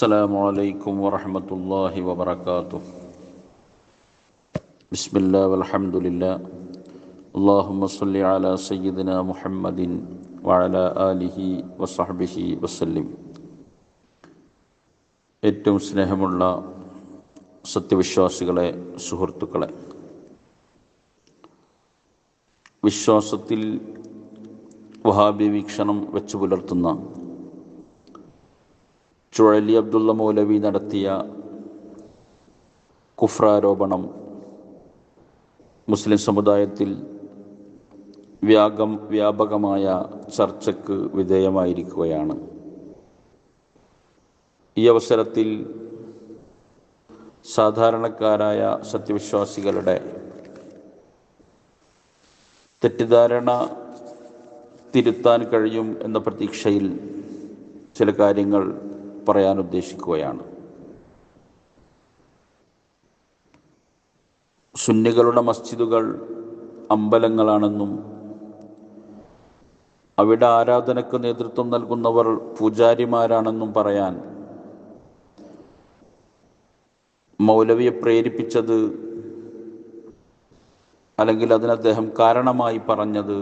السلام عليكم ورحمة الله وبركاته بسم الله والحمد لله اللهم صل على سيدنا محمد وعلى آله وصحبه وسلم ഏറ്റവും സ്നേഹമുള്ള സത്യവിശ്വാസികളെ സുഹൃത്തുക്കളെ വിശ്വാസത്തിൽ വഹാബി വീക്ഷണം വെച്ചു പുലർത്തുന്ന ചുഴലി അബ്ദുള്ള മൗലവി നടത്തിയ കുഫ്രാരോപണം മുസ്ലിം സമുദായത്തിൽ വ്യാകം വ്യാപകമായ ചർച്ചയ്ക്ക് വിധേയമായിരിക്കുകയാണ്. ഈ അവസരത്തിൽ സാധാരണക്കാരായ സത്യവിശ്വാസികളുടെ തെറ്റിദ്ധാരണ തിരുത്താൻ കഴിയും എന്ന പ്രതീക്ഷയിൽ ചില കാര്യങ്ങൾ പറയാൻ ഉദ്ദേശിക്കുകയാണ്. സുന്നികളുടെ മസ്ജിദുകൾ അമ്പലങ്ങളാണെന്നും അവിടെ ആരാധനക്ക് നേതൃത്വം നൽകുന്നവർ പൂജാരിമാരാണെന്നും പറയാൻ മൗലവിയെ പ്രേരിപ്പിച്ചത് അല്ലെങ്കിൽ അതിന് അദ്ദേഹം കാരണമായി പറഞ്ഞത്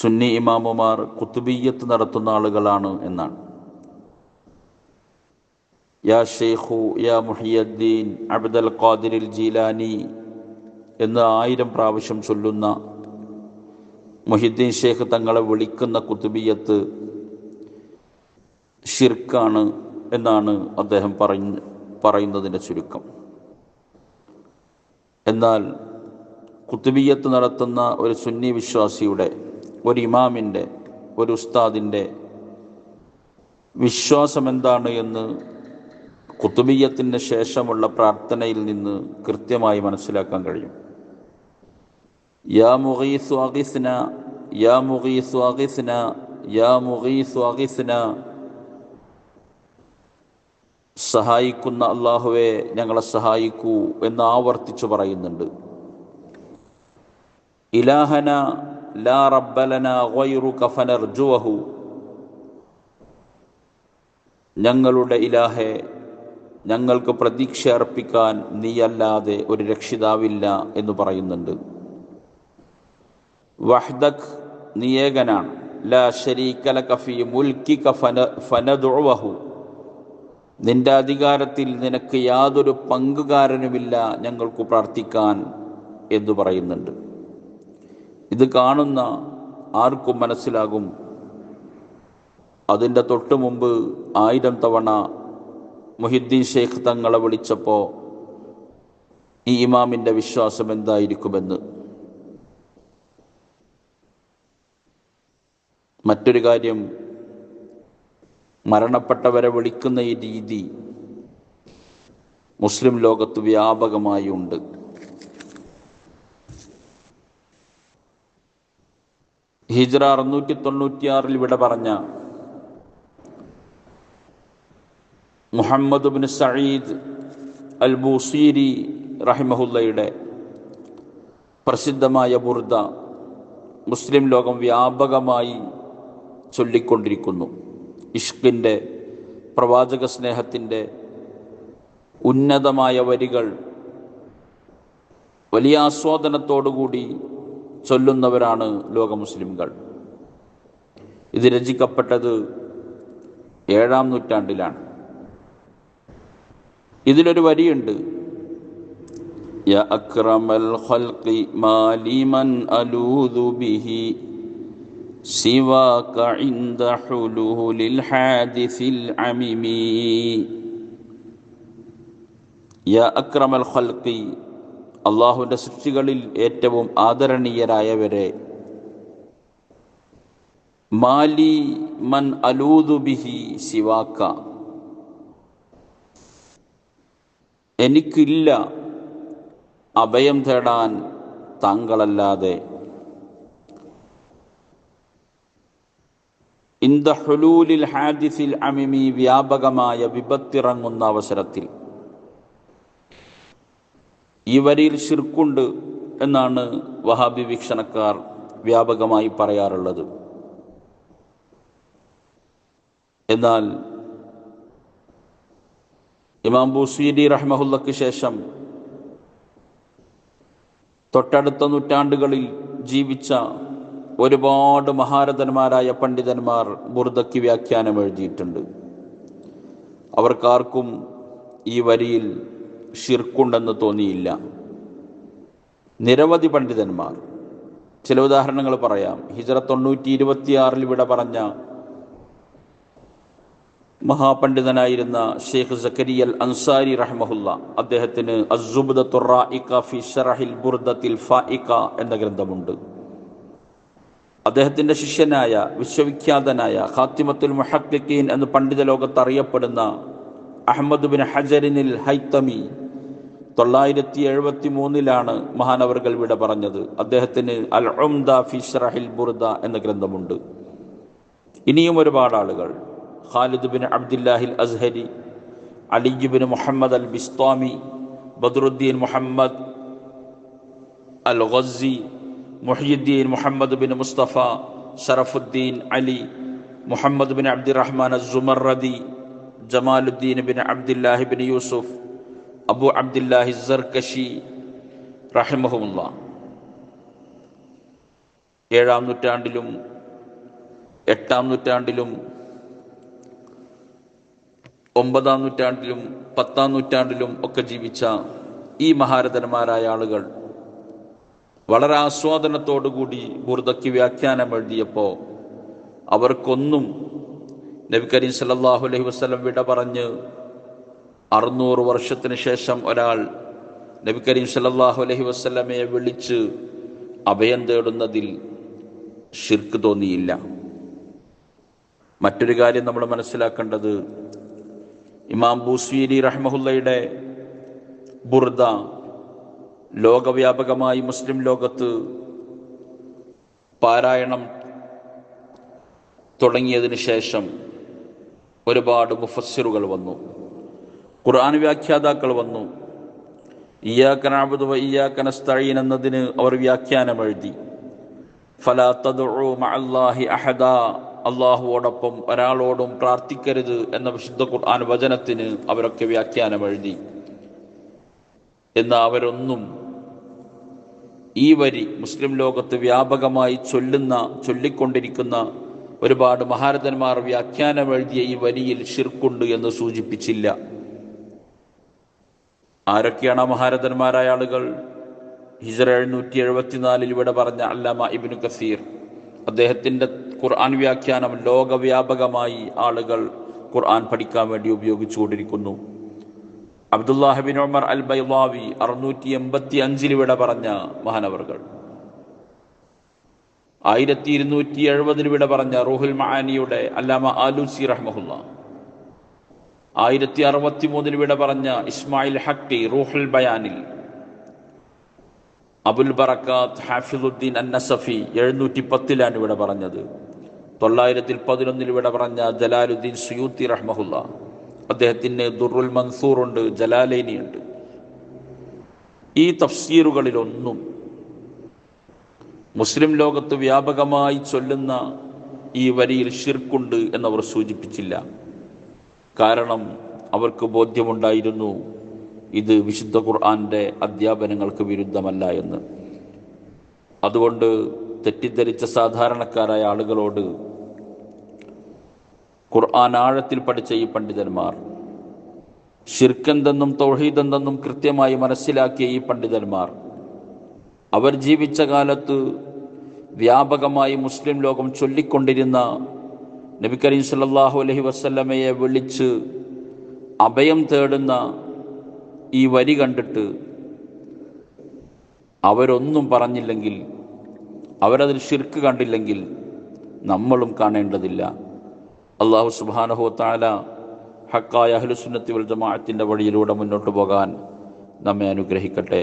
സുന്നി ഇമാമുമാർ കുത്തുബീയത്ത് നടത്തുന്ന ആളുകളാണ് എന്നാണ്. യാ ഷെയ്ഖു യാ മുഹിയദ്ദീൻ അബ്ദൽ ഖാദിരിൽ ജീലാനി എന്ന് ആയിരം പ്രാവശ്യം ചൊല്ലുന്ന മുഹിദ്ദീൻ ഷെയ്ഖ് തങ്ങളെ വിളിക്കുന്ന കുത്തുബിയത്ത് ഷിർക്കാണ് എന്നാണ് അദ്ദേഹം പറഞ്ഞ് പറയുന്നതിന്റെ ചുരുക്കം. എന്നാൽ കുത്തുബിയത്ത് നടത്തുന്ന ഒരു സുന്നി വിശ്വാസിയുടെ ഒരു ഇമാമിന്റെ ഒരു ഉസ്താദിന്റെ വിശ്വാസം എന്താണ് എന്ന് കുത്തുബീയത്തിന് ശേഷമുള്ള പ്രാർത്ഥനയിൽ നിന്ന് കൃത്യമായി മനസ്സിലാക്കാൻ കഴിയും. യാ മുഗീസു യാ മുഗീസു യാ മുഗീസു സഹായിക്കുന്ന അള്ളാഹുവെ ഞങ്ങളെ സഹായിക്കൂ എന്ന് ആവർത്തിച്ചു പറയുന്നുണ്ട്. ഇലാഹന ലാ റബ്ബലന ഗൈറുക ഫനർജുവഹു ഞങ്ങളുടെ ഇലാഹെ ഞങ്ങൾക്ക് പ്രതീക്ഷ അർപ്പിക്കാൻ നീയല്ലാതെ ഒരു രക്ഷിതാവില്ല എന്ന് പറയുന്നുണ്ട്. വഹ്ദക് നിയേകനാണ് ലാ ശരീകല കഫി മുൽക്കി ഫനദുവഹു നിന്റെ അധികാരത്തിൽ നിനക്ക് യാതൊരു പങ്കുകാരനുമില്ല ഞങ്ങൾക്ക് പ്രാർത്ഥിക്കാൻ എന്ന് പറയുന്നുണ്ട്. ഇത് കാണുന്ന ആർക്കും മനസ്സിലാകും. അതിന്റെ തൊട്ടു മുമ്പ് ആയിരം തവണ മുഹിദ്ദീൻ ഷെയ്ഖ് തങ്ങളെ വിളിച്ചപ്പോൾ ഈ ഇമാമിന്റെ വിശ്വാസം എന്തായിരിക്കുമെന്ന്. മറ്റൊരു കാര്യം മരണപ്പെട്ടവരെ വിളിക്കുന്ന ഈ രീതി മുസ്ലിം ലോകത്ത് വ്യാപകമായി ഉണ്ട്. ഹിജ്റ അറുന്നൂറ്റി തൊണ്ണൂറ്റിയാറിൽ ഇവിടെ പറഞ്ഞ Muhammad bin Saeed al Busiri റഹിമഹുല്ലയുടെ പ്രസിദ്ധമായ ബുർദ മുസ്ലിം ലോകം വ്യാപകമായി ചൊല്ലിക്കൊണ്ടിരിക്കുന്നു. ഇഷ്കിന്റെ പ്രവാചക സ്നേഹത്തിന്റെ ഉന്നതമായ വരികൾ വലിയ ആസ്വാദനത്തോടുകൂടി ചൊല്ലുന്നവരാണ് ലോക മുസ്ലിംകൾ ഇത് രചിക്കപ്പെട്ടത് ഏഴാം നൂറ്റാണ്ടിലാണ്. ഇതിലൊരു വരിയുണ്ട്. യ അക്രമൽ ഖൽഖി ബിഹി ഹാദിസിൽ ഖൽഖി അള്ളാഹുവിന്റെ സൃഷ്ടികളിൽ ഏറ്റവും ആദരണീയരായവരെ. മാലി മൻ അലൂദു ബിഹി ശിവാക്ക എനിക്കില്ല അഭയം തേടാൻ താങ്കളല്ലാതെ. ദ ഹുലൂലിൽ ഹാദിസിൽ അമിമി വ്യാപകമായ വിപത്തിറങ്ങുന്ന അവസരത്തിൽ. ഈ വരിയിൽ ശിർക്കുണ്ട് എന്നാണ് വഹാബി വീക്ഷണക്കാർ വ്യാപകമായി പറയാറുള്ളത്. എന്നാൽ ഇമാം ബുസീരി റഹ്മഹുല്ലക്ക് ശേഷം തൊട്ടടുത്ത നൂറ്റാണ്ടുകളിൽ ജീവിച്ച ഒരുപാട് മഹാരഥന്മാരായ പണ്ഡിതന്മാർ ബുർദക്ക് വ്യാഖ്യാനം എഴുതിയിട്ടുണ്ട്. അവർക്കാർക്കും ഈ വരിയിൽ ഷിർക്കുണ്ടെന്ന് തോന്നിയില്ല. നിരവധി പണ്ഡിതന്മാർ. ചില ഉദാഹരണങ്ങൾ പറയാം. ഹിജറ തൊണ്ണൂറ്റി ഇരുപത്തിയാറിൽ ഇവിടെ പറഞ്ഞ മഹാപണ്ഡിതനായിരുന്ന ഷെയ്ഖ് സക്കരിയൽ അൻസാരി റഹ്മഹുല്ല അദ്ദേഹത്തിന് എന്ന ഗ്രന്ഥമുണ്ട്. അദ്ദേഹത്തിന്റെ ശിഷ്യനായ വിശ്വവിഖ്യാതനായ ഖാത്തിമത്തുൽ മുഹക്കീൻ എന്ന് പണ്ഡിത ലോകത്ത് അറിയപ്പെടുന്ന അഹമ്മദ് ബിൻ ഹജറിനിൽ ഹൈത്തമി തൊള്ളായിരത്തി എഴുപത്തി മൂന്നിലാണ് മഹാനവർകൾ വിട പറഞ്ഞത്. അദ്ദേഹത്തിന് അൽ ഉംദ ഫിഷ്റഹിൽ ബുർദ എന്ന ഗ്രന്ഥമുണ്ട്. ഇനിയും ഒരുപാട് ആളുകൾ. ഖാലിദ് ബിൻ അബ്ദുല്ലാഹിൽ Azhari അലിജുബിൻ Muhammad al Bistami Badruddin Muhammad al Ghazzi Muhiyuddin Muhammad bin Mustafa Sharafuddin Ali Muhammad bin Abdurrahman Azumaradi Jamaluddin bin Abdullahi bin Yusuf Abu Abdullahi Zarkashi റഹിമഹുല്ല ഏഴാം നൂറ്റാണ്ടിലും എട്ടാം നൂറ്റാണ്ടിലും ഒമ്പതാം നൂറ്റാണ്ടിലും പത്താം നൂറ്റാണ്ടിലും ഒക്കെ ജീവിച്ച ഈ മഹാരഥന്മാരായ ആളുകൾ വളരെ ആസ്വാദനത്തോടുകൂടി ബുർദയ്ക്ക് വ്യാഖ്യാനം എഴുതിയപ്പോൾ അവർക്കൊന്നും നബി കരീം സല്ലല്ലാഹു അലൈഹി വസല്ലം വിട പറഞ്ഞ് അറുന്നൂറ് വർഷത്തിന് ശേഷം ഒരാൾ നബി കരീം സല്ലല്ലാഹു അലൈഹി വസല്ലമയെ വിളിച്ച് അഭയം തേടുന്നതിൽ ശിർക്ക് തോന്നിയില്ല. മറ്റൊരു കാര്യം നമ്മൾ മനസ്സിലാക്കേണ്ടത് ഇമാം ബൂസ്വീലി റഹ്മഹുല്ലയുടെ ബുർദ ലോകവ്യാപകമായി മുസ്ലിം ലോകത്ത് പാരായണം തുടങ്ങിയതിന് ശേഷം ഒരുപാട് മുഫസ്സിറുകൾ വന്നു. ഖുർആൻ വ്യാഖ്യാതാക്കൾ വന്നു. ഇയാക്കനാബുദ് ഇയാക്കനസ്തഴീൻ എന്നതിന് അവർ വ്യാഖ്യാനം എഴുതി ഫലാ തദ്ഉ മഅല്ലാഹി അഹദ അള്ളാഹുവോടൊപ്പം ഒരാളോടും പ്രാർത്ഥിക്കരുത് എന്ന വിശുദ്ധ ഖുർആൻ വചനത്തിന് അവരൊക്കെ വ്യാഖ്യാനം എഴുതി എന്ന് അവരൊന്നും ഈ വരി മുസ്ലിം ലോകത്ത് വ്യാപകമായി ചൊല്ലുന്ന ചൊല്ലിക്കൊണ്ടിരിക്കുന്ന ഒരുപാട് മഹാരഥന്മാർ വ്യാഖ്യാനം എഴുതിയ ഈ വരിയിൽ ഷിർക്കുണ്ട് എന്ന് സൂചിപ്പിച്ചില്ല. ആരൊക്കെയാണ് മഹാരഥന്മാരായ ആളുകൾ? ഹിജറ എഴുന്നൂറ്റി എഴുപത്തിനാലിൽ ഇവിടെ പറഞ്ഞ അല്ലാമ ഇബിനു കസീർ. അദ്ദേഹത്തിന്റെ ഖുർആൻ വ്യാഖ്യാനം ലോകവ്യാപകമായി ആളുകൾ ഖുർആൻ പഠിക്കാൻ വേണ്ടി ഉപയോഗിച്ചു ഉപയോഗിച്ചുകൊണ്ടിരിക്കുന്നു. അബ്ദുല്ലാഹിബിൻ ഉമർ അൽ ബൈവാവി അറുന്നൂറ്റി എൺപത്തി അഞ്ചിൽ ഇവിടെ പറഞ്ഞ മഹാനവർകൾ ആയിരത്തി ഇരുന്നൂറ്റി എഴുപതിൽ വിട പറഞ്ഞ റൂഹുൽ മഹാനിയുടെ അല്ലാമ ആലൂസി റഹ്മഹുല്ല. ആയിരത്തി അറുപത്തി മൂന്നിൽ വിട പറഞ്ഞ ഇസ്മായിൽ ഹക്കി റൂഹുൽ ബയാനിൽ. അബുൽ ബറക്കാത്ത് ഹാഫിദുദ്ദീൻ അന്നസഫി എഴുന്നൂറ്റി പത്തിലാണ് ഇവിടെ പറഞ്ഞത്. തൊള്ളായിരത്തിൽ പതിനൊന്നിൽ ഇവിടെ പറഞ്ഞ ജലാലുദ്ദീൻ സുയൂത്തി റഹ്മഹുല്ല. അദ്ദേഹത്തിന് ദുർറുൽ മൻസൂർ ഉണ്ട് ജലാലൈനി ഈ തഫ്സീറുകളിലൊന്നും മുസ്ലിം ലോകത്ത് വ്യാപകമായി ചൊല്ലുന്ന ഈ വരിയിൽ ഷിർക്കുണ്ട് എന്നവർ സൂചിപ്പിച്ചില്ല. കാരണം അവർക്ക് ബോധ്യമുണ്ടായിരുന്നു ഇത് വിശുദ്ധ ഖുർആന്റെ അധ്യാപനങ്ങൾക്ക് വിരുദ്ധമല്ല എന്ന്. അതുകൊണ്ട് തെറ്റിദ്ധരിച്ച സാധാരണക്കാരായ ആളുകളോട് ഖുർആൻ ആഴത്തിൽ പഠിച്ച ഈ പണ്ഡിതന്മാർ ഷിർക്കെന്തെന്നും തൗഹീദെന്തെന്നും കൃത്യമായി മനസ്സിലാക്കിയ ഈ പണ്ഡിതന്മാർ അവർ ജീവിച്ച കാലത്ത് വ്യാപകമായി മുസ്ലിം ലോകം ചൊല്ലിക്കൊണ്ടിരുന്ന നബി കരീം സല്ലാഹു അലഹി വസല്ലമയെ വിളിച്ച് അഭയം തേടുന്ന ഈ വരി കണ്ടിട്ട് അവരൊന്നും പറഞ്ഞില്ലെങ്കിൽ അവരതിൽ ഷിർക്ക് കണ്ടില്ലെങ്കിൽ നമ്മളും കാണേണ്ടതില്ല. അള്ളാഹു സുബാനഹു താല ഹക്കായ അഹ്ലുസുന്നത്തി വൽ ജമാഅത്തിന്റെ വഴിയിലൂടെ മുന്നോട്ട് പോകാൻ നമ്മെ അനുഗ്രഹിക്കട്ടെ.